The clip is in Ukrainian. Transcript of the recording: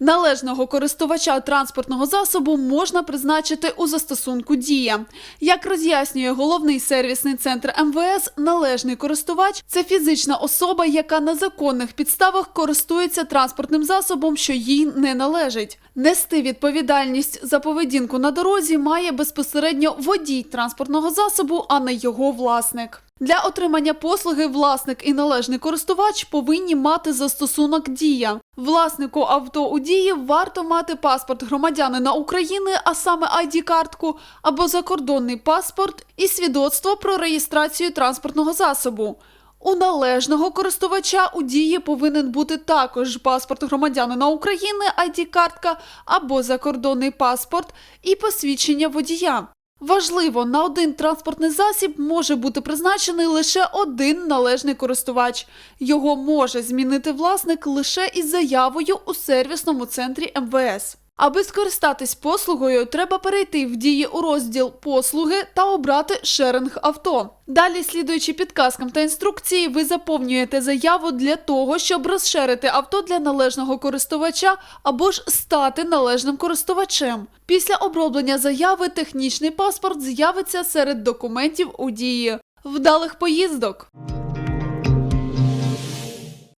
Належного користувача транспортного засобу можна призначити у застосунку Дія. Як роз'яснює головний сервісний центр МВС, належний користувач це фізична особа, яка на законних підставах користується транспортним засобом, що їй не належить. Нести відповідальність за поведінку на дорозі має безпосередньо водій транспортного засобу, а не його власник. Для отримання послуги власник і належний користувач повинні мати застосунок Дія. Власнику авто у дії варто мати паспорт громадянина України, а саме ID-картку, або закордонний паспорт і свідоцтво про реєстрацію транспортного засобу. У належного користувача у дії повинен бути також паспорт громадянина України, ID-картка або закордонний паспорт і посвідчення водія. Важливо, на один транспортний засіб може бути призначений лише один належний користувач. Його може змінити власник лише із заявою у сервісному центрі МВС. Аби скористатись послугою, треба перейти в дії у розділ послуги та обрати шеринг авто. Далі, слідуючи підказкам та інструкції, ви заповнюєте заяву для того, щоб розширити авто для належного користувача або ж стати належним користувачем. Після оброблення заяви технічний паспорт з'явиться серед документів у дії. Вдалих поїздок!